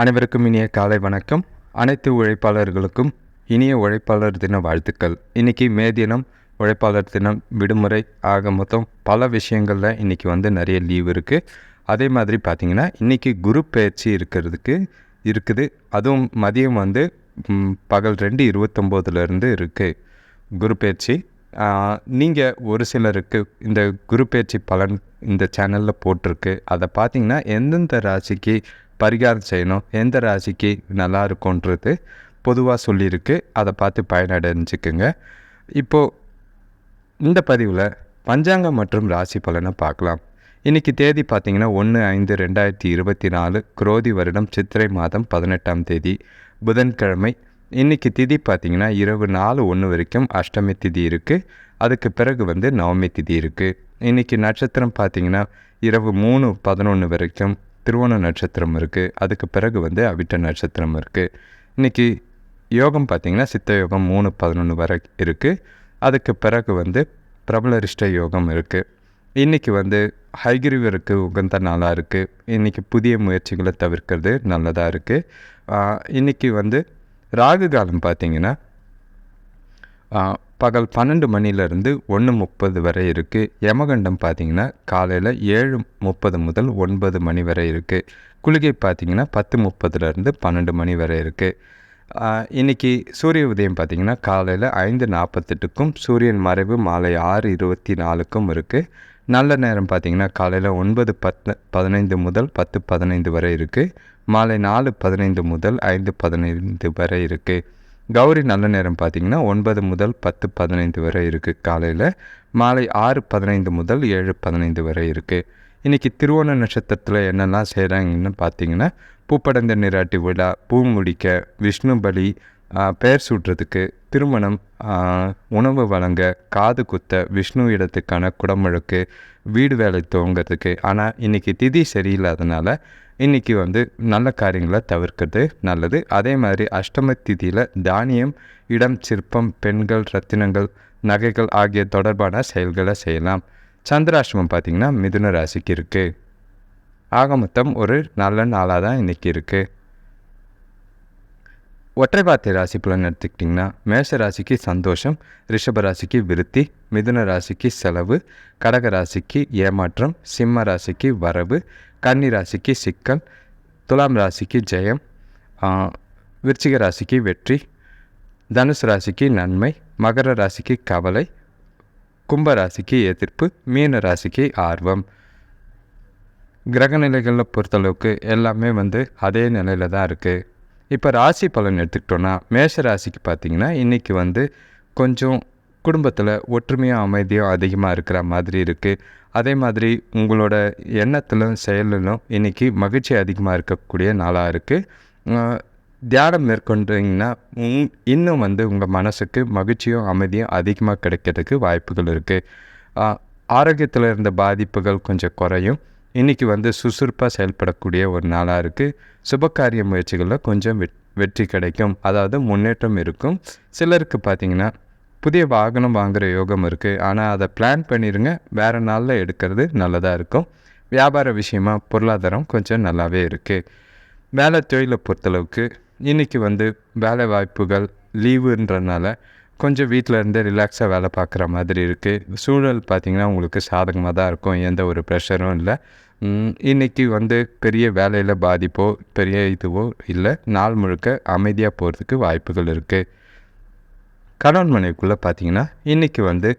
அனைவருக்கும் இனிய காலை வணக்கம். அனைத்து உழைப்பாளர்களுக்கும் இனிய உழைப்பாளர் தின வாழ்த்துக்கள். இன்றைக்கி மே தினம் உழைப்பாளர் தினம் விடுமுறை. ஆக மொத்தம் பல விஷயங்களில் இன்றைக்கி வந்து நிறைய லீவ் இருக்குது அதே மாதிரி பார்த்திங்கன்னா இன்றைக்கி குரு பயிற்சி இருக்கிறதுக்கு இருக்குது. அதுவும் மதியம் வந்து பகல் ரெண்டு இருபத்தொம்போதுலேருந்து இருக்குது குரு பயிற்சி. நீங்கள் ஒரு சிலருக்கு இந்த குரு பயிற்சி பலன் இந்த சேனலில் போட்டிருக்கு. அதை பார்த்தீங்கன்னா எந்தெந்த ராசிக்கு பரிகாரம் செய்யணும். எந்த ராசிக்கு நல்லா இருக்கும்ன்றது பொதுவாக சொல்லியிருக்கு. அதை பார்த்து பயனடைஞ்சுக்குங்க. இப்போது இந்த பதிவில் பஞ்சாங்கம் மற்றும் ராசி பலனை பார்க்கலாம். இன்றைக்கி தேதி பார்த்தீங்கன்னா ஒன்று ஐந்து ரெண்டாயிரத்தி இருபத்தி நாலு குரோதி வருடம் சித்திரை மாதம் பதினெட்டாம் தேதி புதன்கிழமை. இன்றைக்கி திதி பார்த்தீங்கன்னா இரவு நாலு ஒன்று வரைக்கும் அஷ்டமி திதி இருக்குது அதுக்கு பிறகு வந்து நவமி திதி இருக்குது இன்றைக்கி நட்சத்திரம் பார்த்திங்கன்னா இரவு மூணு பதினொன்று வரைக்கும் திருவோண நட்சத்திரம் இருக்குது அதுக்கு பிறகு வந்து அவிட்ட நட்சத்திரம் இருக்குது இன்றைக்கி யோகம் பார்த்தீங்கன்னா சித்த யோகம் மூணு பதினொன்று வரை இருக்குது அதுக்கு பிறகு வந்து பிரபலரிஷ்ட யோகம் இருக்குது இன்றைக்கி வந்து ஹைகிரிவருக்கு உகந்த நாளாக இருக்குது இன்றைக்கி புதிய முயற்சிகளை தவிர்க்கிறது நல்லதாக இருக்குது இன்றைக்கி வந்து ராகு காலம் பார்த்தீங்கன்னா பகல் பன்னெண்டு மணிலேருந்து ஒன்று முப்பது வரை இருக்குது யமகண்டம் பார்த்தீங்கன்னா காலையில் ஏழு முப்பது முதல் ஒன்பது மணி வரை இருக்குது குளிகை பார்த்தீங்கன்னா பத்து முப்பதுலேருந்து பன்னெண்டு மணி வரை இருக்குது இன்றைக்கி சூரிய உதயம் பார்த்தீங்கன்னா காலையில் ஐந்து நாற்பத்தெட்டுக்கும் சூரியன் மறைவு மாலை ஆறு இருபத்தி நாலுக்கும் இருக்குது நல்ல நேரம் பார்த்தீங்கன்னா காலையில் ஒன்பது பத்து பதினைந்து முதல் பத்து பதினைந்து வரை இருக்குது மாலை நாலு பதினைந்து முதல் ஐந்து பதினைந்து வரை இருக்குது கௌரி நல்ல நேரம் பார்த்தீங்கன்னா ஒன்பது முதல் பத்து பதினைந்து வரை இருக்குது காலையில். மாலை ஆறு பதினைந்து முதல் ஏழு பதினைந்து வரை இருக்குது இன்றைக்கி திருவோண நட்சத்திரத்தில் என்னெல்லாம் செய்கிறாங்கன்னு பார்த்தீங்கன்னா பூப்படந்த நீராட்டி விழா பூ முடிக்க விஷ்ணு பலி பெயர் சூட்டுறதுக்கு திருமணம் உணவு வழங்க காது குத்த விஷ்ணு இடத்துக்கான குடமுழுக்கு வீடு வேலை துவங்கிறதுக்கு. ஆனால் இன்றைக்கி திதி சரியில்லாதனால இன்றைக்கி வந்து நல்ல காரியங்களை தவிர்க்கிறது நல்லது. அதே மாதிரி அஷ்டம திதியில் தானியம் இடம் சிற்பம் பெண்கள் ரத்தினங்கள் நகைகள் ஆகிய தொடர்பான செயல்களை செய்யலாம். சந்திராஷ்டமம் பார்த்திங்கன்னா மிதுன ராசிக்கு இருக்குது ஆக மொத்தம் ஒரு நல்ல நாளாக தான் இன்றைக்கி இருக்குது ஒற்றைபாத்தை ராசி பலன் எடுத்துக்கிட்டிங்கன்னா மேஷ ராசிக்கு சந்தோஷம் ரிஷப ராசிக்கு விருத்தி மிதுன ராசிக்கு செலவு கடக ராசிக்கு ஏமாற்றம் சிம்ம ராசிக்கு வரவு கன்னி ராசிக்கு சிக்கல் துலாம் ராசிக்கு ஜெயம் விருச்சிக ராசிக்கு வெற்றி தனுசு ராசிக்கு நன்மை மகர ராசிக்கு கவலை கும்ப ராசிக்கு எதிர்ப்பு மீன ராசிக்கு ஆர்வம். கிரக நிலைகளில் பொறுத்தளவுக்கு எல்லாமே வந்து அதே நிலையில் தான் இருக்குது இப்போ ராசி பலன் எடுத்துக்கிட்டோன்னா மேஷ ராசிக்கு பார்த்தீங்கன்னா இன்றைக்கி வந்து கொஞ்சம் குடும்பத்தில் ஒற்றுமையும் அமைதியும் அதிகமாக இருக்கிற மாதிரி இருக்குது அதே மாதிரி உங்களோட எண்ணத்திலும் செயலிலும் இன்றைக்கி மகிழ்ச்சி அதிகமாக இருக்கக்கூடிய நாளாக இருக்குது தியானம் மேற்கொண்டீங்கன்னா இன்னும் வந்து உங்கள் மனசுக்கு மகிழ்ச்சியும் அமைதியும் அதிகமாக கிடைக்கிறதுக்கு வாய்ப்புகள் இருக்குது ஆரோக்கியத்தில் இருந்த பாதிப்புகள் கொஞ்சம் குறையும். இன்றைக்கி வந்து சுறுசுறுப்பாக செயல்படக்கூடிய ஒரு நாளாக இருக்குது சுபகாரிய முயற்சிகளில் கொஞ்சம் வெட் வெற்றி கிடைக்கும். அதாவது முன்னேற்றம் இருக்கும். சிலருக்கு பார்த்தீங்கன்னா புதிய வாகனம் வாங்குகிற யோகம் இருக்குது ஆனால் அதை பிளான் பண்ணிடுங்க வேறு நாளில் எடுக்கிறது நல்லதாக இருக்கும். வியாபார விஷயமா பொருளாதாரம் கொஞ்சம் நல்லாவே இருக்குது வேலை தொழிலை பொறுத்தளவுக்கு இன்றைக்கி வந்து வேலை வாய்ப்புகள் லீவுன்றனால கொஞ்சம் வீட்டில் இருந்தே ரிலாக்ஸாக வேலை பார்க்குற மாதிரி இருக்குது சூழல் பார்த்திங்கன்னா உங்களுக்கு சாதகமாக தான் இருக்கும். எந்த ஒரு ப்ரெஷரும் இல்லை. இன்னைக்கு வந்து பெரிய வேலையில் பாதிப்போ பெரிய இதுவோ இல்லை. நாள் முழுக்க அமைதியாக போகிறதுக்கு வாய்ப்புகள் இருக்குது கணவன் மனைவிக்குள்ளே பார்த்தீங்கன்னா இன்றைக்கி வந்து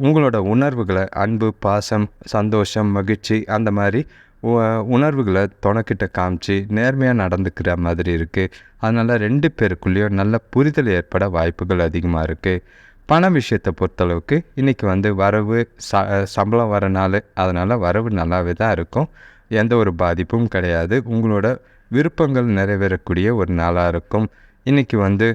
உங்களோட உணர்வுகளை அன்பு பாசம் சந்தோஷம் மகிழ்ச்சி அந்த மாதிரி உ- உணர்வுகளை துணைக்கிட்ட காமிச்சு நேர்மையாக நடந்துக்கிற மாதிரி இருக்குது அதனால் ரெண்டு பேருக்குள்ளேயும் நல்ல புரிதல் ஏற்பட வாய்ப்புகள் அதிகமாக இருக்குது பண விஷயத்தை பொறுத்தளவுக்கு இன்றைக்கி வந்து வரவு ச சம்பளம் வர நாள் அதனால் வரவு நல்லாவே தான் இருக்கும். எந்த ஒரு பாதிப்பும் கிடையாது. உங்களோட விருப்பங்கள் நிறைவேறக்கூடிய ஒரு நாளாக இருக்கும். இன்றைக்கி வந்து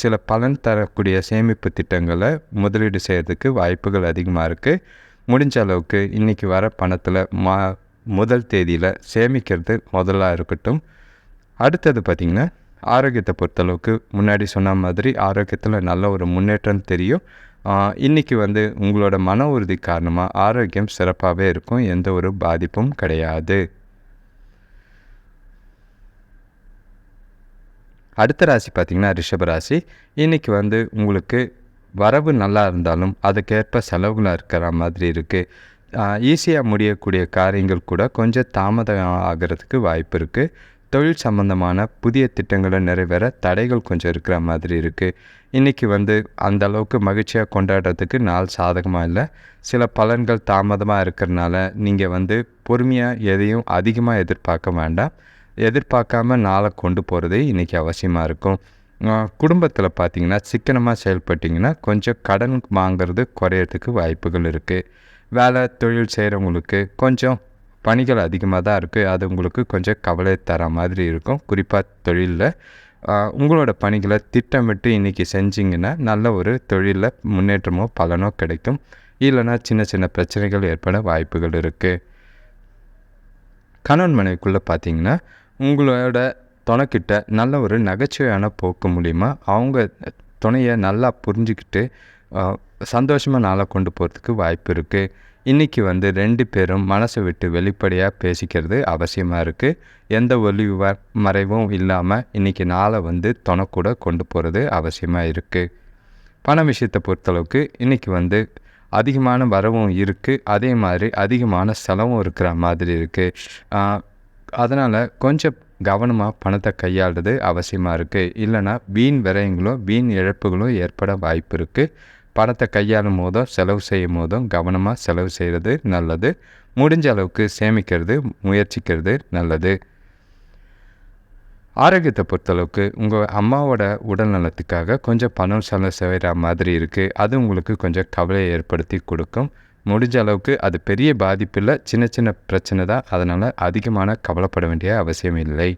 சில பலன் தரக்கூடிய சேமிப்பு திட்டங்களை முதலீடு செய்கிறதுக்கு வாய்ப்புகள் அதிகமாக இருக்குது முடிஞ்ச அளவுக்கு இன்றைக்கி வர பணத்தில் மா முதல் தேதியில் சேமிக்கிறது முதலாக இருக்கட்டும். அடுத்தது பார்த்திங்கன்னா ஆரோக்கியத்தை பொறுத்தளவுக்கு முன்னாடி சொன்ன மாதிரி ஆரோக்கியத்தில் நல்ல ஒரு முன்னேற்றம் தெரியும். ஆஹ், இன்னைக்கு வந்து உங்களோட மன உறுதி காரணமாக ஆரோக்கியம் சிறப்பாகவே இருக்கும் எந்த ஒரு பாதிப்பும் கிடையாது. அடுத்த ராசி பார்த்திங்கன்னா ரிஷபராசி இன்றைக்கி வந்து உங்களுக்கு வரவு நல்லா இருந்தாலும் அதுக்கேற்ப செலவுகளாக இருக்கிற மாதிரி இருக்குது ஈஸியாக முடியக்கூடிய காரியங்கள் கூட கொஞ்சம் தாமதம் ஆகிறதுக்கு வாய்ப்பு இருக்குது தொழில் சம்மந்தமான புதிய திட்டங்களை நிறைவேற தடைகள் கொஞ்சம் இருக்கிற மாதிரி இருக்குது இன்றைக்கி வந்து அந்த அளவுக்கு மகிழ்ச்சியாக கொண்டாடுறதுக்கு நாள் சாதகமாக இல்லை. சில பலன்கள் தாமதமாக இருக்கிறனால நீங்கள் வந்து பொறுமையாக எதையும் அதிகமாக எதிர்பார்க்க வேண்டாம். எதிர்பார்க்காம நாளை கொண்டு போகிறது இன்றைக்கி அவசியமாக இருக்கும். குடும்பத்தில் பார்த்தீங்கன்னா சிக்கனமாக செயல்பட்டிங்கன்னா கொஞ்சம் கடன் வாங்கிறது குறையிறதுக்கு வாய்ப்புகள் இருக்குது வேலை தொழில் செய்கிறவங்களுக்கு கொஞ்சம் பணிகள் அதிகமாக தான் இருக்குது அது உங்களுக்கு கொஞ்சம் கவலை தர மாதிரி இருக்கும். குறிப்பாக தொழிலில். உங்களோட பணிகளை திட்டமிட்டு இன்றைக்கி செஞ்சிங்கன்னா நல்ல ஒரு தொழிலில் முன்னேற்றமோ பலனோ கிடைக்கும். இல்லைன்னா சின்ன சின்ன பிரச்சனைகள் ஏற்பட வாய்ப்புகள் இருக்குது கணவன் மனைவிக்குள்ளே பார்த்தீங்கன்னா உங்களோட துணைக்கிட்ட நல்ல ஒரு நகைச்சுவையான போக்கு மூலிமா அவங்க துணையை நல்லா புரிஞ்சுக்கிட்டு சந்தோஷமாக நாளாக கொண்டு போகிறதுக்கு வாய்ப்பு இருக்குது இன்றைக்கி வந்து ரெண்டு பேரும் மனசை விட்டு வெளிப்படையாக பேசிக்கிறது அவசியமாக இருக்குது எந்த ஒளிவு மறைவும் இல்லாமல் இன்றைக்கி நாளை வந்து துணைக்கூட கொண்டு போகிறது அவசியமாக இருக்குது பண விஷயத்தை பொறுத்தளவுக்கு இன்றைக்கி வந்து அதிகமான வரவும் இருக்குது அதே மாதிரி அதிகமான செலவும் இருக்கிற மாதிரி இருக்குது அதனால் கொஞ்சம் கவனமாக பணத்தை கையாளுறது அவசியமாக இருக்குது இல்லைனா வீண் விரயங்களும் வீண் இழப்புகளும் ஏற்பட வாய்ப்பு இருக்குது பணத்தை கையாளும் போதும் செலவு செய்யும் போதும் கவனமாக செலவு செய்கிறது நல்லது. முடிஞ்ச அளவுக்கு சேமிக்கிறது முயற்சிக்கிறது நல்லது. ஆரோக்கியத்தை பொறுத்தளவுக்கு உங்கள் அம்மாவோட உடல் நலத்துக்காக கொஞ்சம் பணம் செலவு செய்கிற மாதிரி இருக்குது அது உங்களுக்கு கொஞ்சம் கவலையை ஏற்படுத்தி கொடுக்கும். முடிஞ்ச அளவுக்கு அது பெரிய பாதிப்பில் சின்ன சின்ன பிரச்சனை தான். அதனால் அதிகமான கவலைப்பட வேண்டிய அவசியம் இல்லை.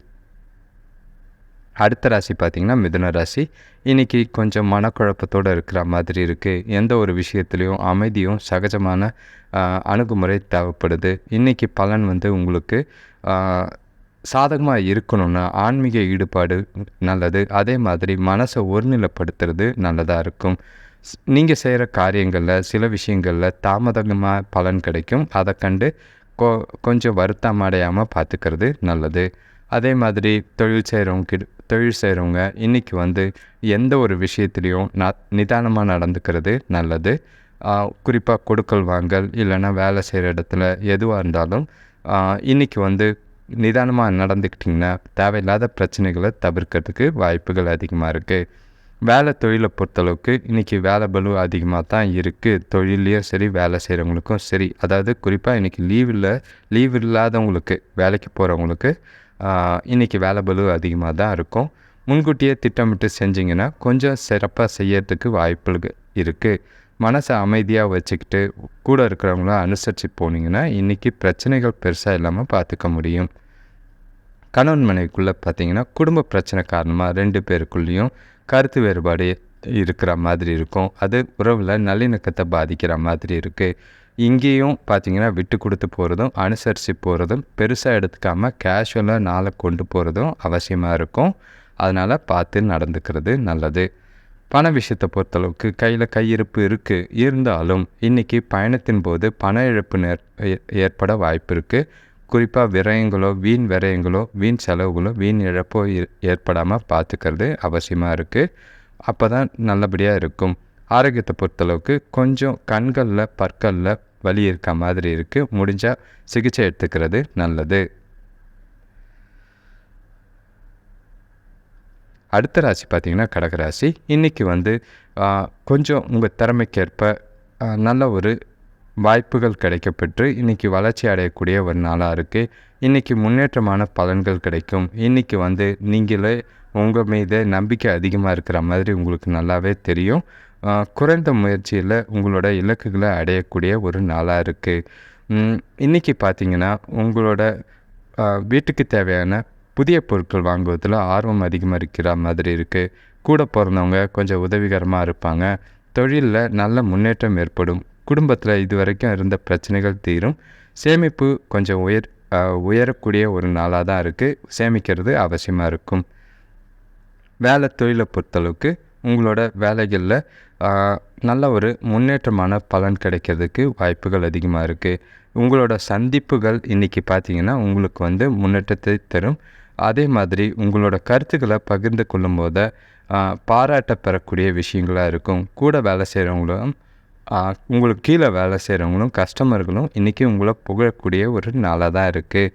அடுத்த ராசி பார்த்திங்கன்னா மிதுன ராசி. இன்றைக்கி கொஞ்சம் மனக்குழப்பத்தோடு இருக்கிற மாதிரி இருக்குது எந்த ஒரு விஷயத்துலேயும் அமைதியும் சகஜமான அணுகுமுறை தேவைப்படுது. இன்றைக்கி பலன் வந்து உங்களுக்கு சாதகமாக இருக்கணும்னா ஆன்மீக ஈடுபாடு நல்லது. அதே மாதிரி மனசை ஒருநிலைப்படுத்துறது நல்லதாக இருக்கும். நீங்கள் செய்கிற காரியங்களில் சில விஷயங்களில் தாமதமாக பலன் கிடைக்கும். அதை கண்டு கொ கொஞ்சம் வருத்தம் அடையாமல் பார்த்துக்கிறது நல்லது. அதே மாதிரி தொழில் செய்கிறவங்க தொழில் செய்கிறவங்க இன்றைக்கி வந்து எந்த ஒரு விஷயத்துலேயும் ந நிதானமாக நடந்துக்கிறது நல்லது. குறிப்பாக கொடுக்கல் வாங்கல் இல்லைன்னா வேலை செய்கிற இடத்துல எதுவாக இருந்தாலும் இன்றைக்கி வந்து நிதானமாக நடந்துக்கிட்டிங்கன்னா தேவையில்லாத பிரச்சனைகளை தவிர்க்கிறதுக்கு வாய்ப்புகள் அதிகமாக இருக்குது வேலை தொழிலை பொறுத்தளவுக்கு இன்றைக்கி வேலை பலு அதிகமாக தான் இருக்குது தொழிலையும் சரி வேலை செய்கிறவங்களுக்கும் சரி. அதாவது குறிப்பாக இன்றைக்கி லீவில் இல்லை லீவ் இல்லாதவங்களுக்கு வேலைக்கு போகிறவங்களுக்கு இன்றைக்கி வேலை பலு அதிகமாக தான் இருக்கும். முன்கூட்டியே திட்டமிட்டு செஞ்சிங்கன்னா கொஞ்சம் சிறப்பாக செய்யறதுக்கு வாய்ப்புகள் இருக்குது மனசை அமைதியாக வச்சுக்கிட்டு கூட இருக்கிறவங்கள அனுசரித்து போனீங்கன்னா இன்றைக்கி பிரச்சனைகள் பெருசாக இல்லாமல் பார்த்துக்க முடியும். கணவன் மனைவிக்குள்ளே பார்த்தீங்கன்னா குடும்ப பிரச்சனை காரணமாக ரெண்டு பேருக்குள்ளேயும் கருத்து வேறுபாடு இருக்கிற மாதிரி இருக்கும். அது உறவில் நல்லிணக்கத்தை பாதிக்கிற மாதிரி இருக்குது இங்கேயும் பார்த்தீங்கன்னா விட்டு கொடுத்து போகிறதும் அனுசரித்து போகிறதும் பெருசாக எடுத்துக்காமல் கேஷுவலாக நாளை கொண்டு போகிறதும் அவசியமாக இருக்கும். அதனால் பார்த்து நடந்துக்கிறது நல்லது. பண விஷயத்தை பொறுத்தளவுக்கு கையில் கையிருப்பு இருக்குது இருந்தாலும் இன்றைக்கி பயணத்தின் போது பண இழப்பு நேர் ஏற்பட வாய்ப்பு இருக்குது குறிப்பாக விரயங்களோ வீண் விரயங்களோ வீண் செலவுகளோ வீண் இழப்போ ஏற்படாமல் பார்த்துக்கிறது அவசியமாக இருக்குது அப்போ தான் நல்லபடியாக இருக்கும். ஆரோக்கியத்தை பொறுத்தளவுக்கு கொஞ்சம் கண்களில் பற்களில் வலி இருக்க மாதிரி இருக்குது முடிஞ்சால் சிகிச்சை எடுத்துக்கிறது நல்லது. அடுத்த ராசி பார்த்திங்கன்னா கடகராசி இன்றைக்கி வந்து கொஞ்சம் உங்கள் திறமைக்கேற்ப நல்ல ஒரு வாய்ப்புகள் கிடைக்கப்பெற்று இன்றைக்கி வளர்ச்சி அடையக்கூடிய ஒரு நாளாக இருக்குது இன்றைக்கி முன்னேற்றமான பலன்கள் கிடைக்கும். இன்றைக்கி வந்து நீங்களே உங்கள் மீது நம்பிக்கை அதிகமாக இருக்கிற மாதிரி உங்களுக்கு நல்லாவே தெரியும். குறைந்த முயற்சியில் உங்களோட இலக்குகளை அடையக்கூடிய ஒரு நாளாக இருக்குது இன்றைக்கி பார்த்திங்கன்னா உங்களோட வீட்டுக்கு தேவையான புதிய பொருட்கள் வாங்குவதில் ஆர்வம் அதிகமாக இருக்கிற மாதிரி இருக்குது கூட பிறந்தவங்க கொஞ்சம் உதவிகரமாக இருப்பாங்க. தொழிலில் நல்ல முன்னேற்றம் ஏற்படும். குடும்பத்தில் இது வரைக்கும் இருந்த பிரச்சனைகள் தீரும். சேமிப்பு கொஞ்சம் உயர் உயரக்கூடிய ஒரு நாளாக தான் இருக்குது சேமிக்கிறது அவசியமாக இருக்கும். வேலை தொழிலை பொறுத்தளவுக்கு உங்களோட வேலைகளில் நல்ல ஒரு முன்னேற்றமான பலன் கிடைக்கிறதுக்கு வாய்ப்புகள் அதிகமாக இருக்குது உங்களோட சந்திப்புகள் இன்றைக்கி பார்த்தீங்கன்னா உங்களுக்கு வந்து முன்னேற்றத்தை தரும். அதே மாதிரி உங்களோட கருத்துக்களை பகிர்ந்து கொள்ளும் போது பாராட்ட பெறக்கூடிய விஷயங்களாக இருக்கும். கூட வேலை செய்கிறவங்களும் உங்களுக்கு கீழே வேலை செய்கிறவங்களும் கஸ்டமர்களும் இன்றைக்கி உங்களை புகழக்கூடிய ஒரு நாளாக தான் இருக்குது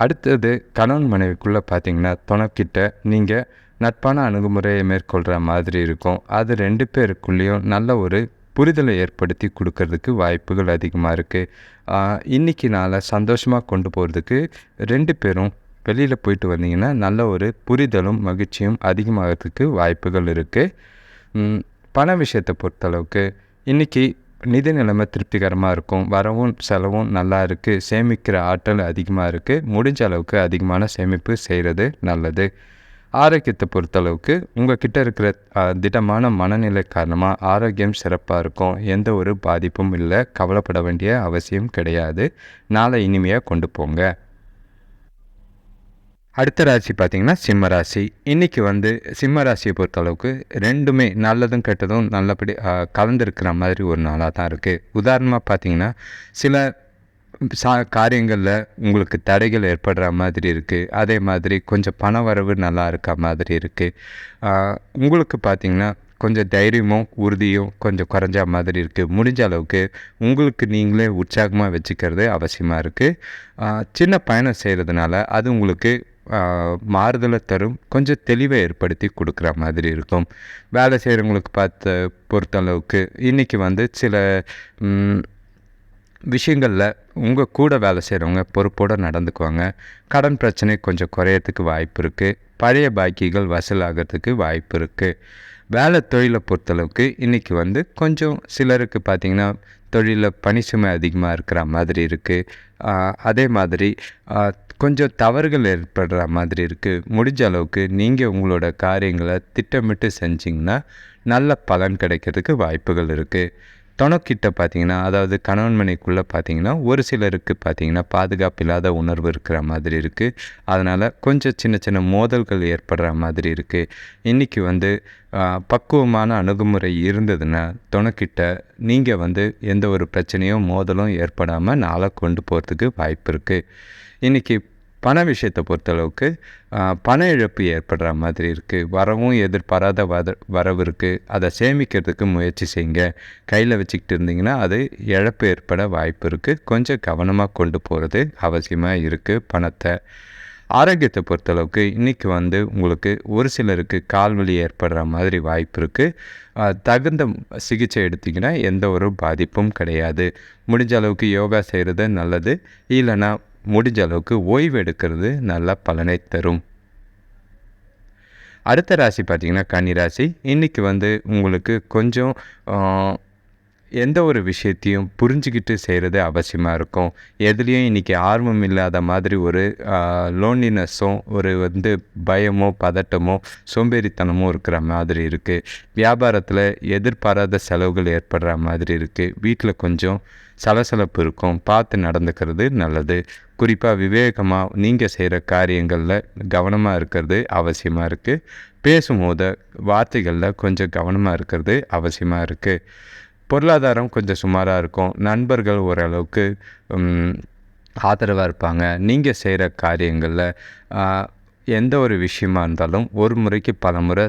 அடுத்தது கணவன் மனைவிக்குள்ளே பார்த்தீங்கன்னா துணைக்கிட்ட நீங்கள் நட்பான அணுகுமுறையை மேற்கொள்கிற மாதிரி இருக்கும். அது ரெண்டு பேருக்குள்ளேயும் நல்ல ஒரு புரிதலை ஏற்படுத்தி கொடுக்கறதுக்கு வாய்ப்புகள் அதிகமாக இருக்குது இன்றைக்கி நாளை சந்தோஷமாக கொண்டு போகிறதுக்கு ரெண்டு பேரும் வெளியில் போயிட்டு வந்தீங்கன்னா நல்ல ஒரு புரிதலும் மகிழ்ச்சியும் அதிகமாகிறதுக்கு வாய்ப்புகள் இருக்குது பண விஷயத்தை பொறுத்தளவுக்கு இன்றைக்கி நிதி நிலைமை திருப்திகரமாக இருக்கும். வரவும் செலவும் நல்லா இருக்குது சேமிக்கிற ஆற்றல் அதிகமாக இருக்குது முடிஞ்ச அளவுக்கு அதிகமான சேமிப்பு செய்கிறது நல்லது. ஆரோக்கியத்தை பொறுத்தளவுக்கு உங்கள் கிட்ட இருக்கிற திடமான மனநிலை காரணமாக ஆரோக்கியம் சிறப்பாக இருக்கும் எந்த ஒரு பாதிப்பும் இல்லை கவலைப்பட வேண்டிய அவசியம் கிடையாது. நாளை இனிமையாக கொண்டு போங்க. அடுத்த ராசி பார்த்திங்கன்னா சிம்ம ராசி. இன்றைக்கி வந்து சிம்ம ராசியை பொறுத்தளவுக்கு ரெண்டுமே நல்லதும் கெட்டதும் நல்லபடி கலந்துருக்கிற மாதிரி ஒரு நாளாக தான் இருக்குது உதாரணமாக பார்த்திங்கன்னா சில சா காரியங்களில் உங்களுக்கு தடைகள் ஏற்படுற மாதிரி இருக்குது அதே மாதிரி கொஞ்சம் பண வரவு நல்லா இருக்க மாதிரி இருக்குது உங்களுக்கு பார்த்திங்கன்னா கொஞ்சம் தைரியமும் உறுதியும் கொஞ்சம் குறைஞ்ச மாதிரி இருக்குது முடிஞ்ச அளவுக்கு உங்களுக்கு நீங்களே உற்சாகமாக வச்சுக்கிறது அவசியமாக இருக்குது சின்ன பயணம் செய்கிறதுனால அது உங்களுக்கு மாறுதலை தரும் கொஞ்சம் தெளிவை ஏற்படுத்தி கொடுக்குற மாதிரி இருக்கும். வேலை செய்கிறவங்களுக்கு பார்த்த பொறுத்தளவுக்கு இன்றைக்கி வந்து சில விஷயங்களில் உங்கள் கூட வேலை செய்கிறவங்க பொறுப்போடு நடந்துக்குவாங்க. கடன் பிரச்சனை கொஞ்சம் குறையறதுக்கு வாய்ப்பு இருக்குது பழைய பாக்கிகள் வசூலாகிறதுக்கு வாய்ப்பு இருக்குது வேலை தொழிலை பொறுத்தளவுக்கு இன்றைக்கி வந்து கொஞ்சம் சிலருக்கு பார்த்திங்கன்னா தொழிலில் பணி சுமை அதிகமாக இருக்கிற மாதிரி இருக்குது அதே மாதிரி கொஞ்சம் தவறுகள் ஏற்படுற மாதிரி இருக்குது முடிஞ்ச அளவுக்கு நீங்கள் உங்களோட காரியங்களை திட்டமிட்டு செஞ்சிங்கன்னா நல்ல பலன் கிடைக்கிறதுக்கு வாய்ப்புகள் இருக்குது தொணக்கிட்ட பார்த்தீங்கன்னா அதாவது கணவன் மனைக்குள்ளே பார்த்தீங்கன்னா ஒரு சிலருக்கு பார்த்தீங்கன்னா பாதுகாப்பு இல்லாத உணர்வு இருக்கிற மாதிரி இருக்குது அதனால் கொஞ்சம் சின்ன சின்ன மோதல்கள் ஏற்படுற மாதிரி இருக்குது இன்றைக்கி வந்து பக்குவமான அணுகுமுறை இருந்ததுன்னா துணைக்கிட்ட நீங்கள் வந்து எந்த ஒரு பிரச்சனையும் மோதலும் ஏற்படாமல் நாளை கொண்டு போகிறதுக்கு வாய்ப்பு இருக்குது இன்றைக்கி பண விஷயத்தை பொறுத்தளவுக்கு பண இழப்பு ஏற்படுற மாதிரி இருக்குது வரவும் எதிர்பாராத வத வரவு இருக்குது அதை சேமிக்கிறதுக்கு முயற்சி செய்யுங்க. கையில் வச்சுக்கிட்டு இருந்தீங்கன்னா அது இழப்பு ஏற்பட வாய்ப்பு இருக்குது கொஞ்சம் கவனமாக கொண்டு போகிறது அவசியமாக இருக்குது பணத்தை. ஆரோக்கியத்தை பொறுத்தளவுக்கு இன்றைக்கி வந்து உங்களுக்கு ஒரு சிலருக்கு கால்வலி ஏற்படுற மாதிரி வாய்ப்பு இருக்குது தகுந்த சிகிச்சை எடுத்திங்கன்னா எந்த ஒரு பாதிப்பும் கிடையாது. முடிஞ்ச அளவுக்கு யோகா செய்கிறது நல்லது. இல்லைன்னா முடிஞ்ச அளவுக்கு ஓய்வு எடுக்கிறது நல்ல பலனை தரும். அடுத்த ராசி பார்த்திங்கன்னா கன்னிராசி இன்றைக்கி வந்து உங்களுக்கு கொஞ்சம் எந்த ஒரு விஷயத்தையும் புரிஞ்சுக்கிட்டு செய்கிறது அவசியமாக இருக்கும். எதுலேயும் இன்றைக்கி ஆர்வம் இல்லாத மாதிரி ஒரு லோன்லினஸ்ஸும் ஒரு வந்து பயமோ பதட்டமோ சோம்பேறித்தனமோ இருக்கிற மாதிரி இருக்குது வியாபாரத்தில் எதிர்பாராத செலவுகள் ஏற்படுற மாதிரி இருக்குது வீட்டில் கொஞ்சம் சலசலப்பு இருக்கும். பார்த்து நடந்துக்கிறது நல்லது. குறிப்பாக விவேகமாக நீங்கள் செய்கிற காரியங்களில் கவனமாக இருக்கிறது அவசியமாக இருக்குது பேசும்போது வார்த்தைகளில் கொஞ்சம் கவனமாக இருக்கிறது அவசியமாக இருக்குது பொருளாதாரம் கொஞ்சம் சுமாராக இருக்கும். நண்பர்கள் ஓரளவுக்கு ஆதரவாக இருப்பாங்க. நீங்கள் செய்கிற காரியங்களில் எந்த ஒரு விஷயமா இருந்தாலும் ஒரு முறைக்கு பல முறை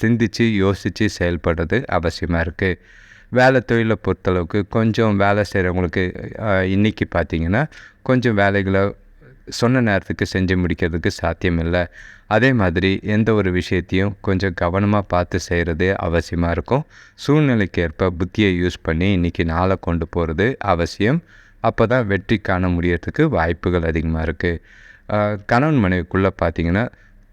சிந்தித்து யோசித்து செயல்படுறது அவசியமாக இருக்குது வேலை தொழிலை பொறுத்தளவுக்கு கொஞ்சம் வேலை செய்கிறவங்களுக்கு இன்றைக்கி பார்த்திங்கன்னா கொஞ்சம் வேலைகளை சொன்ன நேரத்துக்கு செஞ்சு முடிக்கிறதுக்கு சாத்தியம் இல்லை அதே மாதிரி எந்த ஒரு விஷயத்தையும் கொஞ்சம் கவனமாக பார்த்து செய்கிறது அவசியமாக இருக்கும். சூழ்நிலைக்கு ஏற்ப புத்தியை யூஸ் பண்ணி இன்றைக்கி நாளை கொண்டு போகிறது அவசியம். அப்போ தான் வெற்றி காண முடியறதுக்கு வாய்ப்புகள் அதிகமாக இருக்குது கணவன் மனைவிக்குள்ளே பார்த்திங்கன்னா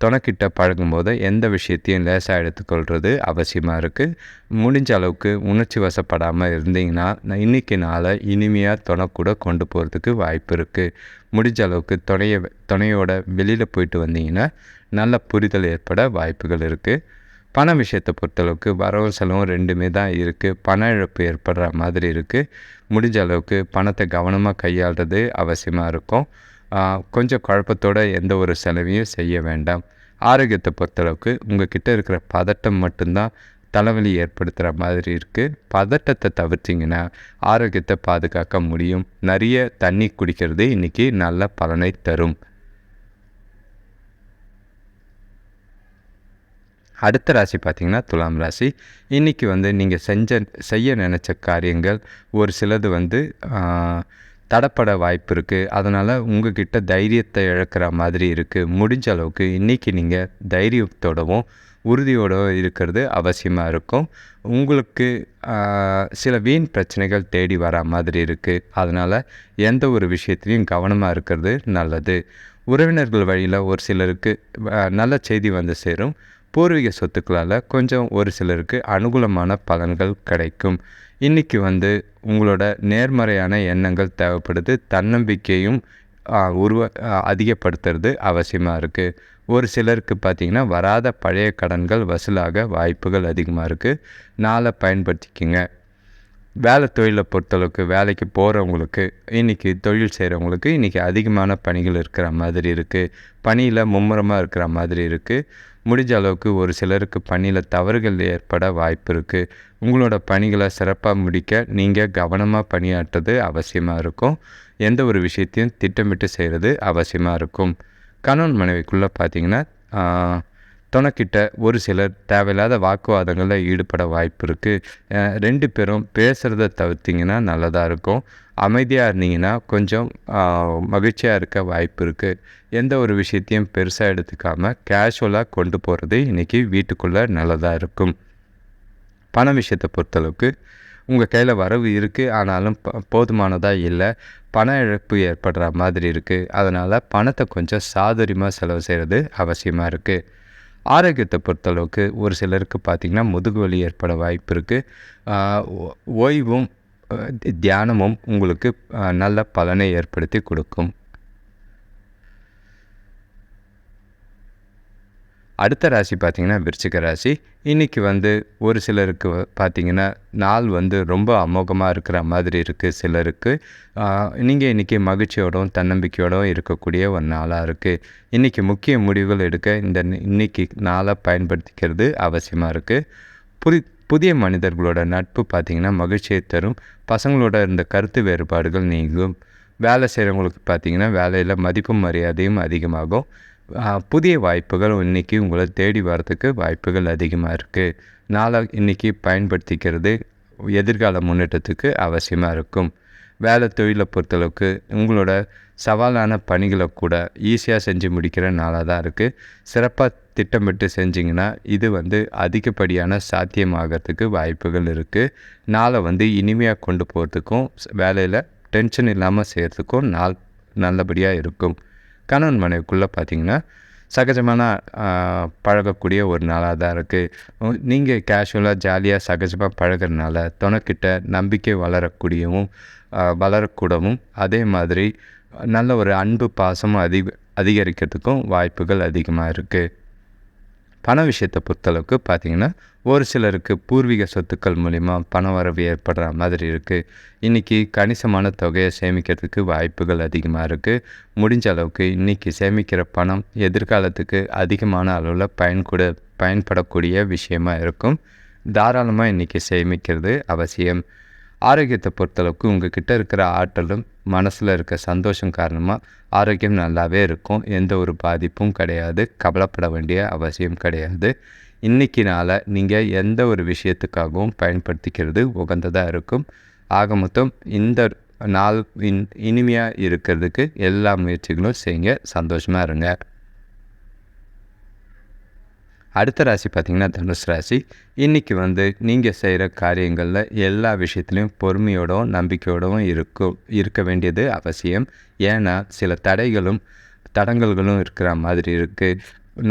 துணைக்கிட்ட பழகும்போது எந்த விஷயத்தையும் லேசாக எடுத்துக்கொள்வது அவசியமாக இருக்குது முடிஞ்ச அளவுக்கு உணர்ச்சி வசப்படாமல் இருந்தீங்கன்னா இன்றைக்கி நாளை இனிமையாக துணை கூட கொண்டு போகிறதுக்கு வாய்ப்பு இருக்குது முடிஞ்ச அளவுக்கு துணையை துணையோட வெளியில் போயிட்டு வந்தீங்கன்னா நல்ல புரிதல் ஏற்பட வாய்ப்புகள் இருக்குது பண விஷயத்தை பொறுத்தளவுக்கு வரவு செலவும் ரெண்டுமே தான் இருக்குது பண இழப்பு ஏற்படுற மாதிரி இருக்குது முடிஞ்ச அளவுக்கு பணத்தை கவனமாக கையாளுறது அவசியமாக இருக்கும். கொஞ்சம் குழப்பத்தோடு எந்த ஒரு செலவையும் செய்ய வேண்டாம். ஆரோக்கியத்தை பொறுத்தளவுக்கு உங்கள் கிட்டே இருக்கிற பதட்டம் மட்டும்தான் தலைவலி ஏற்படுத்துகிற மாதிரி இருக்குது பதட்டத்தை தவிர்த்திங்கன்னா ஆரோக்கியத்தை பாதுகாக்க முடியும். நிறைய தண்ணி குடிக்கிறது இன்றைக்கி நல்ல பலனை தரும். அடுத்த ராசி பார்த்திங்கன்னா துலாம் ராசி. இன்றைக்கி வந்து நீங்கள் செஞ்ச செய்ய நினச்ச காரியங்கள் ஒரு சிலது வந்து தடப்பட வாய்ப்பு இருக்குது அதனால் உங்ககிட்ட தைரியத்தை இழக்கிற மாதிரி இருக்குது முடிஞ்ச அளவுக்கு இன்றைக்கி நீங்கள் தைரியத்தோடவும் உறுதியோடு இருக்கிறது அவசியமாக இருக்கும். உங்களுக்கு சில வீண் பிரச்சனைகள் தேடி வர மாதிரி இருக்குது அதனால் எந்த ஒரு விஷயத்துலையும் கவனமாக இருக்கிறது நல்லது. உறவினர்கள் வழியில் ஒரு சிலருக்கு நல்ல செய்தி வந்து சேரும். பூர்வீக சொத்துக்களால் கொஞ்சம் ஒரு சிலருக்கு அனுகூலமான பலன்கள் கிடைக்கும். இன்றைக்கி வந்து உங்களோட நேர்மறையான எண்ணங்கள் தேவைப்படுது தன்னம்பிக்கையும் உருவ அதிகப்படுத்துறது அவசியமாக இருக்குது ஒரு சிலருக்கு பார்த்திங்கன்னா வராத பழைய கடன்கள் வசூலாக வாய்ப்புகள் அதிகமாக இருக்குது நாளை பயன்படுத்திக்கிங்க. வேலை தொழிலை பொறுத்தளவுக்கு வேலைக்கு போகிறவங்களுக்கு இன்றைக்கி தொழில் செய்கிறவங்களுக்கு இன்றைக்கி அதிகமான பணிகள் இருக்கிற மாதிரி இருக்குது பணியில் மும்முரமாக இருக்கிற மாதிரி இருக்குது முடிஞ்ச அளவுக்கு ஒரு சிலருக்கு பணியில் தவறுகள் ஏற்பட வாய்ப்பு இருக்குது உங்களோட பணிகளை சிறப்பாக முடிக்க நீங்கள் கவனமாக பணியாற்றுறது அவசியமாக இருக்கும். எந்த ஒரு விஷயத்தையும் திட்டமிட்டு செய்கிறது அவசியமாக இருக்கும். கணவன் மனைவிக்குள்ளே பார்த்தீங்கன்னா துணைக்கிட்ட ஒரு சிலர் தேவையில்லாத வாக்குவாதங்களில் ஈடுபட வாய்ப்பு இருக்குது ரெண்டு பேரும் பேசுகிறத தவிர்த்திங்கன்னா நல்லதாக இருக்கும். அமைதியாக இருந்தீங்கன்னா கொஞ்சம் மகிழ்ச்சியாக இருக்க வாய்ப்பு இருக்குது எந்த ஒரு விஷயத்தையும் பெருசாக எடுத்துக்காமல் கேஷுவலாக கொண்டு போகிறது இன்றைக்கி வீட்டுக்குள்ளே நல்லதாக இருக்கும். பண விஷயத்தை பொறுத்தளவுக்கு உங்கள் கையில் வரவு இருக்குது ஆனாலும் போதுமானதாக இல்லை. பண இழப்பு ஏற்படுற மாதிரி இருக்குது அதனால் பணத்தை கொஞ்சம் சாதுரியமாக செலவு செய்கிறது அவசியமாக இருக்குது ஆரோக்கியத்தை பொறுத்தளவுக்கு ஒரு சிலருக்கு பார்த்திங்கன்னா முதுகு வலி ஏற்பட வாய்ப்பு இருக்குது ஓய்வும் தியானமும் உங்களுக்கு நல்ல பலனை ஏற்படுத்தி கொடுக்கும். அடுத்த ராசி பார்த்திங்கன்னா விருச்சிக ராசி. இன்றைக்கி வந்து ஒரு சிலருக்கு பார்த்திங்கன்னா நாள் வந்து ரொம்ப அமோகமாக இருக்கிற மாதிரி இருக்குது சிலருக்கு. நீங்கள் இன்றைக்கி மகிழ்ச்சியோடும் தன்னம்பிக்கையோடும் இருக்கக்கூடிய ஒரு நாளாக இருக்குது இன்றைக்கி முக்கிய முடிவுகள் எடுக்க இந்த இன்றைக்கி நாளை பயன்படுத்திக்கிறது அவசியமாக இருக்குது புதி புதிய மனிதர்களோட நட்பு பார்த்திங்கன்னா மகிழ்ச்சியை தரும். பசங்களோட இருந்த கருத்து வேறுபாடுகள் நீங்கும். வேலை செய்கிறவங்களுக்கு பார்த்திங்கன்னா வேலையில் மதிப்பும் மரியாதையும் அதிகமாகும். புதிய வாய்ப்புகள் இன்றைக்கி உங்களை தேடி வரதுக்கு வாய்ப்புகள் அதிகமாக இருக்குது நாளை இன்றைக்கி பயன்படுத்திக்கிறது எதிர்கால முன்னேற்றத்துக்கு அவசியமாக இருக்கும். வேலை தொழிலை பொறுத்தளவுக்கு உங்களோட சவாலான பணிகளை கூட ஈஸியாக செஞ்சு முடிக்கிற நாளாக தான் இருக்குது சிறப்பாக திட்டமிட்டு செஞ்சிங்கன்னா இது வந்து அதிகப்படியான சாத்தியமாகிறதுக்கு வாய்ப்புகள் இருக்குது நாளை வந்து இனிமையாக கொண்டு போகிறதுக்கும் வேலையில் டென்ஷன் இல்லாமல் செய்கிறதுக்கும் நாள் நல்லபடியாக இருக்கும். கணவன் மனைவிக்குள்ளே பார்த்திங்கன்னா சகஜமான பழகக்கூடிய ஒரு நாளாக தான் இருக்குது நீங்கள் கேஷுவலாக ஜாலியாக சகஜமாக பழகிறனால துணைக்கிட்ட நம்பிக்கை வளரக்கூடியவும் வளரக்கூடவும் அதே மாதிரி நல்ல ஒரு அன்பு பாசமும் அதிக அதிகரிக்கிறதுக்கும் வாய்ப்புகள் அதிகமாக இருக்குது பண விஷயத்தை பொறுத்தளவுக்கு பார்த்திங்கன்னா ஒரு சிலருக்கு பூர்வீக சொத்துக்கள் மூலிமா பண வரவு ஏற்படுற மாதிரி இருக்குது இன்றைக்கி கணிசமான தொகையை சேமிக்கிறதுக்கு வாய்ப்புகள் அதிகமாக இருக்குது முடிஞ்ச அளவுக்கு இன்றைக்கி சேமிக்கிற பணம் எதிர்காலத்துக்கு அதிகமான அளவில் பயன்கூட பயன்படக்கூடிய விஷயமாக இருக்கும். தாராளமாக இன்றைக்கி சேமிக்கிறது அவசியம். ஆரோக்கியத்தை பொறுத்தளவுக்கு உங்கள் கிட்டே இருக்கிற ஆற்றலும் மனசில் இருக்க சந்தோஷம் காரணமாக ஆரோக்கியம் நல்லாவே இருக்கும். எந்த ஒரு பாதிப்பும் கிடையாது. கவலைப்பட வேண்டிய அவசியம் கிடையாது. இன்றைக்கி நாளை நீங்கள் எந்த ஒரு விஷயத்துக்காகவும் பயன்படுத்திக்கிறது உகந்ததாக இருக்கும். ஆக மொத்தம் இந்த நாள் இன் இனிமையாக இருக்கிறதுக்கு எல்லா முயற்சிகளும் செய்யுங்க சந்தோஷமாக இருங்க. அடுத்த ராசி பார்த்திங்கன்னா தனுஷ் ராசி. இன்றைக்கி வந்து நீங்கள் செய்கிற காரியங்களில் எல்லா விஷயத்துலையும் பொறுமையோடவும் நம்பிக்கையோடவும் இருக்கும் இருக்க வேண்டியது அவசியம். ஏன்னா சில தடைகளும் தடங்கல்களும் இருக்கிற மாதிரி இருக்குது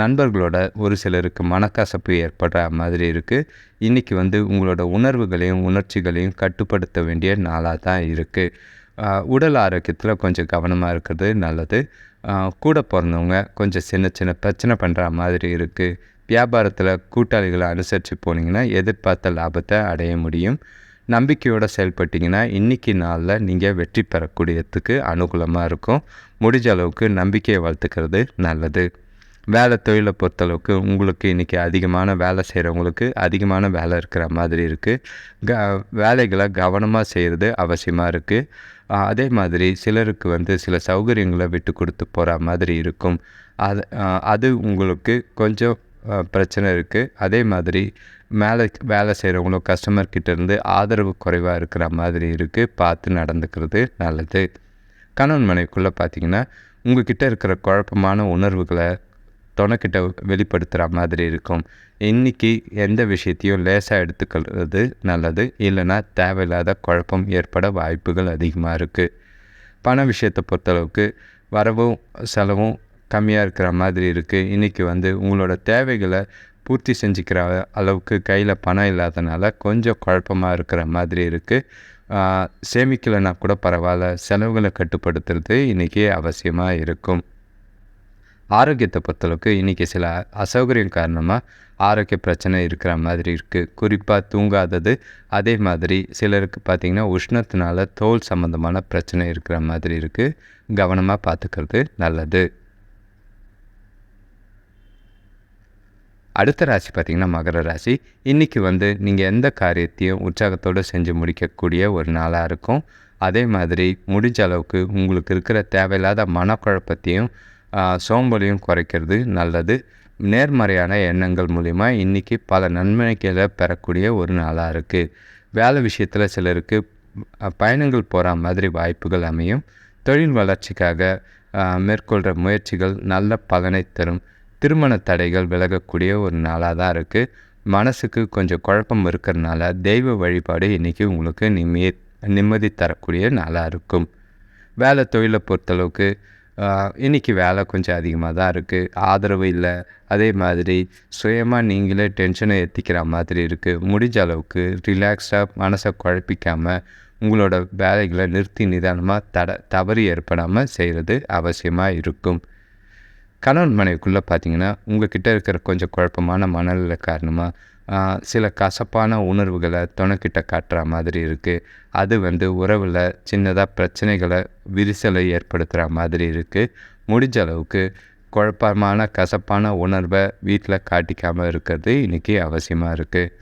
நண்பர்களோட ஒரு சிலருக்கு மனக்கசப்பு ஏற்படுற மாதிரி இருக்குது இன்றைக்கி வந்து உங்களோட உணர்வுகளையும் உணர்ச்சிகளையும் கட்டுப்படுத்த வேண்டிய நாளாக தான் இருக்குது உடல் ஆரோக்கியத்தில் கொஞ்சம் கவனமாக இருக்கிறது நல்லது. கூட பிறந்தவங்க கொஞ்சம் சின்ன சின்ன பிரச்சனை பண்ணுற மாதிரி இருக்குது வியாபாரத்தில் கூட்டாளிகளை அனுசரித்து போனீங்கன்னா எதிர்பார்த்த லாபத்தை அடைய முடியும். நம்பிக்கையோடு செயல்பட்டிங்கன்னா இன்றைக்கி நாளில் நீங்கள் வெற்றி பெறக்கூடியதுக்கு அனுகூலமாக இருக்கும். முடிஞ்ச அளவுக்கு நம்பிக்கையை வளர்த்துக்கிறது நல்லது. வேலை தொழிலை பொறுத்தளவுக்கு உங்களுக்கு இன்றைக்கி அதிகமான வேலை செய்கிறவங்களுக்கு அதிகமான வேலை இருக்கிற மாதிரி இருக்குது க வேலைகளை கவனமாக செய்கிறது அவசியமாக இருக்குது அதே மாதிரி சிலருக்கு வந்து சில சௌகரியங்களை விட்டு கொடுத்து போகிற மாதிரி இருக்கும். அது அது உங்களுக்கு கொஞ்சம் பிரச்சனை இருக்குது அதே மாதிரி மேலே வேலை செய்கிறவங்களும் கஸ்டமர்கிட்டேருந்து இருந்து ஆதரவு குறைவாக இருக்கிற மாதிரி இருக்குது பார்த்து நடந்துக்கிறது நல்லது. கணவன் மனைவிக்குள்ளே பார்த்தீங்கன்னா உங்ககிட்ட இருக்கிற குழப்பமான உணர்வுகளை துணைக்கிட்ட வெளிப்படுத்துகிற மாதிரி இருக்கும். இன்றைக்கி எந்த விஷயத்தையும் லேசாக எடுத்துக்கிறது நல்லது. இல்லைன்னா தேவையில்லாத குழப்பம் ஏற்பட வாய்ப்புகள் அதிகமாக இருக்குது பண விஷயத்தை பொறுத்தளவுக்கு வரவும் செலவும் கம்மியாக இருக்கிற மாதிரி இருக்குது இன்றைக்கி வந்து உங்களோட தேவைகளை பூர்த்தி செஞ்சுக்கிற அளவுக்கு கையில் பணம் இல்லாதனால கொஞ்சம் குழப்பமாக இருக்கிற மாதிரி இருக்குது சேமிக்கலைன்னா கூட பரவாயில்ல. செலவுகளை கட்டுப்படுத்துறது இன்றைக்கி அவசியமாக இருக்கும். ஆரோக்கியத்தை பொறுத்தளவுக்கு இன்றைக்கி சில அசௌகரியம் காரணமாக ஆரோக்கிய பிரச்சனை இருக்கிற மாதிரி இருக்குது குறிப்பாக தூங்காதது அதே மாதிரி சிலருக்கு பார்த்திங்கன்னா உஷ்ணத்தினால தோல் சம்மந்தமான பிரச்சனை இருக்கிற மாதிரி இருக்குது கவனமாக பார்த்துக்கிறது நல்லது. அடுத்த ராசி பார்த்திங்கன்னா மகர ராசி. இன்றைக்கி வந்து நீங்கள் எந்த காரியத்தையும் உற்சாகத்தோடு செஞ்சு முடிக்கக்கூடிய ஒரு நாளாக இருக்கும். அதே மாதிரி முடிஞ்ச அளவுக்கு உங்களுக்கு இருக்கிற தேவையில்லாத மனக்குழப்பத்தையும் சோம்பலையும் குறைக்கிறது நல்லது. நேர்மறையான எண்ணங்கள் மூலிமா இன்றைக்கி பல நன்மைகளை பெறக்கூடிய ஒரு நாளாக இருக்குது வேலை விஷயத்தில் சிலருக்கு பயணங்கள் போகிற மாதிரி வாய்ப்புகள் அமையும். தொழில் வளர்ச்சிக்காக மேற்கொள்கிற முயற்சிகள் நல்ல பலனை தரும். திருமண தடைகள் விலகக்கூடிய ஒரு நாளாக தான் இருக்குது மனசுக்கு கொஞ்சம் குழப்பம் இருக்கிறனால தெய்வ வழிபாடு இன்றைக்கி உங்களுக்கு நிம்மதி நிம்மதி தரக்கூடிய நாளாக இருக்கும். வேலை தொழிலை பொறுத்தளவுக்கு இன்றைக்கி இன்னைக்கு வேலை கொஞ்சம் அதிகமாக தான் இருக்குது ஆதரவு இல்லை. அதே மாதிரி சுயமாக நீங்களே டென்ஷனை ஏற்றிக்கிற மாதிரி இருக்குது முடிஞ்ச அளவுக்கு ரிலாக்ஸாக மனசை குழப்பிக்காமல் உங்களோட வேலைகளை நிறுத்தி நிதானமாக தட தவறு ஏற்படாமல் செய்கிறது அவசியமாக இருக்கும். கணவன் மனைவிக்குள்ளே பார்த்தீங்கன்னா உங்ககிட்ட இருக்கிற கொஞ்சம் குழப்பமான மணலில் காரணமாக சில கசப்பான உணர்வுகளை துணைக்கிட்ட காட்டுற மாதிரி இருக்குது அது வந்து உறவில் சின்னதாக பிரச்சனைகளை விரிசலை ஏற்படுத்துகிற மாதிரி இருக்குது முடிஞ்ச அளவுக்கு குழப்பமான கசப்பான உணர்வை வீட்டில் காட்டிக்காமல் இருக்கிறது இன்றைக்கி அவசியமாக இருக்குது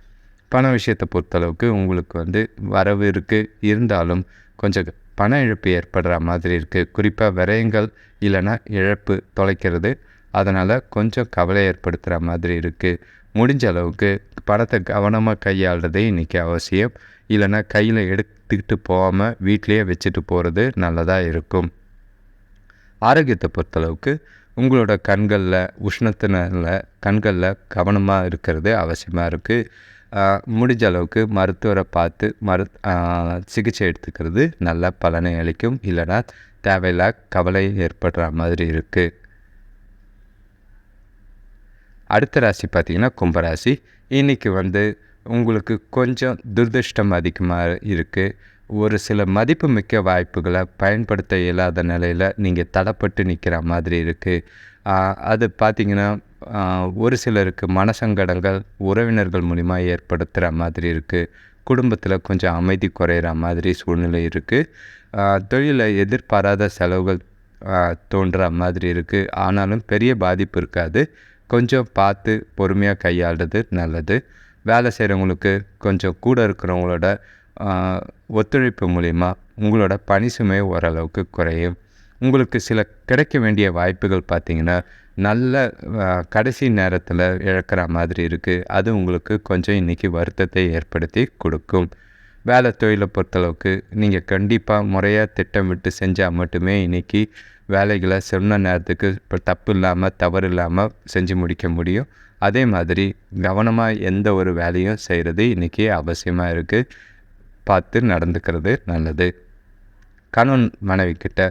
பண விஷயத்தை பொறுத்தளவுக்கு உங்களுக்கு வந்து வரவு இருக்குது இருந்தாலும் கொஞ்சம் பண இழப்பு ஏற்படுற மாதிரி இருக்குது குறிப்பாக விரயங்கள் இல்லைன்னா இழப்பு தொலைக்கிறது. அதனால் கொஞ்சம் கவலை ஏற்படுத்துகிற மாதிரி இருக்குது முடிஞ்ச அளவுக்கு பணத்தை கவனமாக கையாளுறதே இன்றைக்கி அவசியம். இல்லைன்னா கையில் எடுத்துக்கிட்டு போகாமல் வீட்லேயே வச்சுட்டு போகிறது நல்லதாக இருக்கும். ஆரோக்கியத்தை பொறுத்தளவுக்கு உங்களோட கண்களில் உஷ்ணத்தினில் கண்களில் கவனமாக இருக்கிறது அவசியமாக இருக்குது முடிஞ்ச அளவுக்கு மருத்துவரை பார்த்து மரு சிகிச்சை எடுத்துக்கிறது நல்ல பலனை அளிக்கும். இல்லைன்னா தேவையில்லா கவலை ஏற்படுற மாதிரி இருக்குது அடுத்த ராசி பார்த்திங்கன்னா கும்பராசி. இன்றைக்கி வந்து உங்களுக்கு கொஞ்சம் துர்திருஷ்டம் அதிகமாக இருக்குது ஒரு சில மதிப்பு மிக்க வாய்ப்புகளை பயன்படுத்த இயலாத நிலையில் நீங்கள் தடப்பட்டு நிற்கிற மாதிரி இருக்குது அது பார்த்திங்கன்னா ஒரு சிலருக்கு மனசங்கடங்கள் உறவினர்கள் மூலிமா ஏற்படுத்துகிற மாதிரி இருக்குது குடும்பத்தில் கொஞ்சம் அமைதி குறையிற மாதிரி சூழ்நிலை இருக்குது தொழிலில் எதிர்பாராத செலவுகள் தோன்ற மாதிரி இருக்குது ஆனாலும் பெரிய பாதிப்பு இருக்காது. கொஞ்சம் பார்த்து பொறுமையாக கையாளுறது நல்லது. வேலை செய்கிறவங்களுக்கு கொஞ்சம் கூட இருக்கிறவங்களோட ஒத்துழைப்பு மூலிமா உங்களோட பணி சுமை ஓரளவுக்கு குறையும். உங்களுக்கு சில கிடைக்க வேண்டிய வாய்ப்புகள் பார்த்திங்கன்னா நல்ல கடைசி நேரத்தில் இழக்கிற மாதிரி இருக்குது அது உங்களுக்கு கொஞ்சம் இன்றைக்கி வருத்தத்தை ஏற்படுத்தி கொடுக்கும். வேலை தொழிலை பொறுத்தளவுக்கு நீங்கள் கண்டிப்பாக முறையாக திட்டமிட்டு செஞ்சால் மட்டுமே இன்றைக்கி வேலைகளை சொன்ன நேரத்துக்கு இப்போ தப்பு இல்லாமல் தவறு இல்லாமல் செஞ்சு முடிக்க முடியும். அதே மாதிரி கவனமாக எந்த ஒரு வேலையும் செய்கிறது இன்றைக்கி அவசியமாக இருக்குது பார்த்து நடந்துக்கிறது நல்லது. கணவன் மனைவி கிட்ட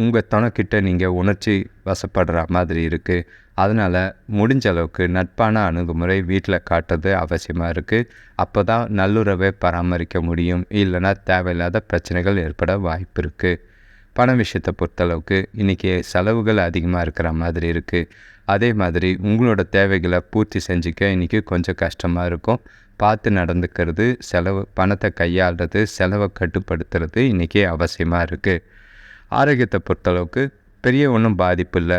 உங்கள் துணைக்கிட்ட நீங்கள் உணர்ச்சி வசப்படுற மாதிரி இருக்குது அதனால் முடிஞ்ச அளவுக்கு நட்பான அணுகுமுறை வீட்டில் காட்டுறது அவசியமாக இருக்குது அப்போ தான் நல்லுறவை பராமரிக்க முடியும். இல்லைன்னா தேவையில்லாத பிரச்சனைகள் ஏற்பட வாய்ப்பு இருக்குது பண விஷயத்தை பொறுத்தளவுக்கு இன்றைக்கி செலவுகள் அதிகமாக இருக்கிற மாதிரி இருக்குது அதே மாதிரி உங்களோட தேவைகளை பூர்த்தி செஞ்சுக்க இன்றைக்கி கொஞ்சம் கஷ்டமாக இருக்கும். பார்த்து நடந்துக்கிறது செலவு பணத்தை கையாளுறது செலவை கட்டுப்படுத்துறது இன்றைக்கி அவசியமாக இருக்குது ஆரோக்கியத்தை பொறுத்தளவுக்கு பெரிய ஒன்றும் பாதிப்பு இல்லை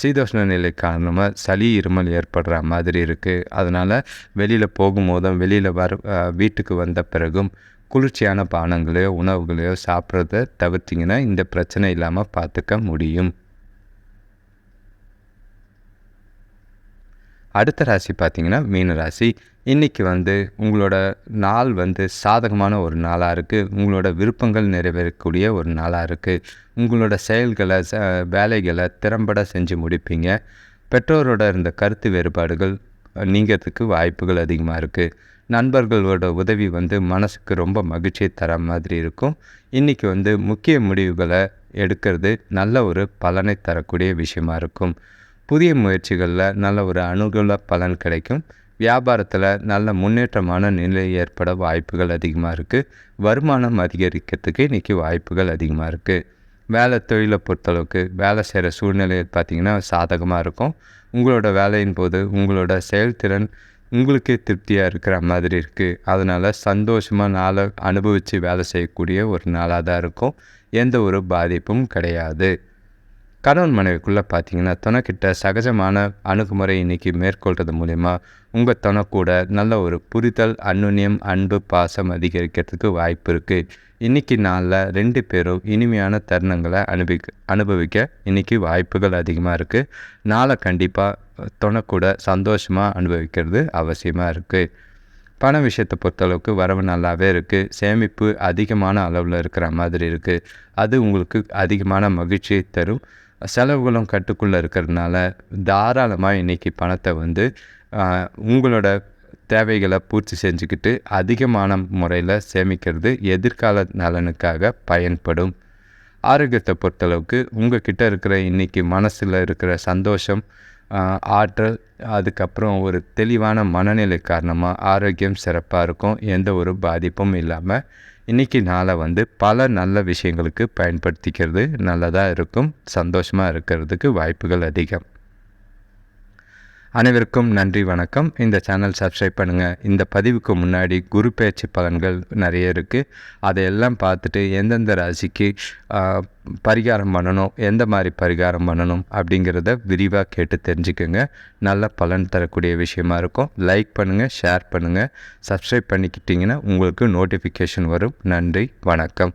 சீதோஷ்ண நிலை காரணமாக சளி இருமல் ஏற்படுற மாதிரி இருக்குது அதனால் வெளியில் போகும்போதும் வெளியில் வர வீட்டுக்கு வந்த பிறகும் குளிர்ச்சியான பானங்களையோ உணவுகளையோ சாப்பிட்றத தவிர்த்திங்கன்னா இந்த பிரச்சனை இல்லாமல் பார்த்துக்க முடியும். அடுத்த ராசி பார்த்திங்கன்னா மீன ராசி. இன்றைக்கி வந்து உங்களோட நாள் வந்து சாதகமான ஒரு நாளாக இருக்குது உங்களோட விருப்பங்கள் நிறைவேறக்கூடிய ஒரு நாளாக இருக்குது உங்களோட செயல்களை ச வேலைகளை திறம்பட செஞ்சு முடிப்பீங்க. பெற்றோரோட இருந்த கருத்து வேறுபாடுகள் நீங்கிறதுக்கு வாய்ப்புகள் அதிகமாக இருக்குது நண்பர்களோட உதவி வந்து மனசுக்கு ரொம்ப மகிழ்ச்சியை தர மாதிரி இருக்கும். இன்றைக்கி வந்து முக்கிய முடிவுகளை எடுக்கிறது நல்ல ஒரு பலனை தரக்கூடிய விஷயமா இருக்கும். புதிய முயற்சிகளில் நல்ல ஒரு அனுகூல பலன் கிடைக்கும். வியாபாரத்தில் நல்ல முன்னேற்றமான நிலை ஏற்பட வாய்ப்புகள் அதிகமாக இருக்குது வருமானம் அதிகரிக்கிறதுக்கு இன்றைக்கி வாய்ப்புகள் அதிகமாக இருக்குது வேலை தொழிலை பொறுத்தளவுக்கு வேலை செய்கிற சூழ்நிலை பார்த்திங்கன்னா சாதகமாக இருக்கும். உங்களோட வேலையின் போது உங்களோட செயல்திறன் உங்களுக்கே திருப்தியாக இருக்கிற மாதிரி இருக்குது அதனால் சந்தோஷமாக நாளை அனுபவித்து வேலை செய்யக்கூடிய ஒரு நாளாக தான் இருக்கும். எந்த ஒரு பாதிப்பும் கிடையாது. கணவன் மனைவிக்குள்ளே பார்த்தீங்கன்னா துணைக்கிட்ட சகஜமான அணுகுமுறை இன்றைக்கி மேற்கொள்கிறது மூலிமா உங்கள் துணை கூட நல்ல ஒரு புரிதல் அன்னுன்யம் அன்பு பாசம் அதிகரிக்கிறதுக்கு வாய்ப்பு இருக்குது இன்றைக்கி நாளில் ரெண்டு பேரும் இனிமையான தருணங்களை அனுபவி அனுபவிக்க இன்றைக்கி வாய்ப்புகள் அதிகமாக இருக்குது நாளை கண்டிப்பாக துணை கூட சந்தோஷமாக அனுபவிக்கிறது அவசியமாக இருக்குது பண விஷயத்தை பொறுத்தளவுக்கு வரவு நல்லாவே இருக்குது சேமிப்பு அதிகமான அளவில் இருக்கிற மாதிரி இருக்குது அது உங்களுக்கு அதிகமான மகிழ்ச்சியை தரும். செலவுகளும் கட்டுக்குள்ளே இருக்கிறதுனால தாராளமாக இன்றைக்கி பணத்தை வந்து உங்களோட தேவைகளை பூர்த்தி செஞ்சுக்கிட்டு அதிகமான முறையில் சேமிக்கிறது எதிர்கால நலனுக்காக பயன்படும். ஆரோக்கியத்தை பொறுத்தளவுக்கு உங்கள் கிட்டே இருக்கிற இன்றைக்கி மனசில் இருக்கிற சந்தோஷம் ஆற்றல் அதுக்கப்புறம் ஒரு தெளிவான மனநிலை காரணமாக ஆரோக்கியம் சிறப்பாக இருக்கும். எந்த ஒரு பாதிப்பும் இல்லாமல் இன்றைக்கி நாளை வந்து பல நல்ல விஷயங்களுக்கு பயன்படுத்திக்கிறது நல்லதாக இருக்கும் சந்தோஷமாக இருக்கிறதுக்கு வாய்ப்புகள் அதிகம். அனைவருக்கும் நன்றி வணக்கம். இந்த சேனல் சப்ஸ்கிரைப் பண்ணுங்கள் இந்த பதிவுக்கு முன்னாடி குரு பேச்சு பலன்கள் நிறைய இருக்குது அதையெல்லாம் பார்த்துட்டு எந்தெந்த ராசிக்கு பரிகாரம் பண்ணணும் எந்த மாதிரி பரிகாரம் பண்ணணும் அப்படிங்கிறத விரிவாக கேட்டு தெரிஞ்சுக்கோங்க. நல்ல பலன் தரக்கூடிய விஷயமா இருக்கும். லைக் பண்ணுங்கள் ஷேர் பண்ணுங்கள் சப்ஸ்கிரைப் பண்ணிக்கிட்டிங்கன்னா உங்களுக்கு நோட்டிஃபிகேஷன் வரும். நன்றி வணக்கம்.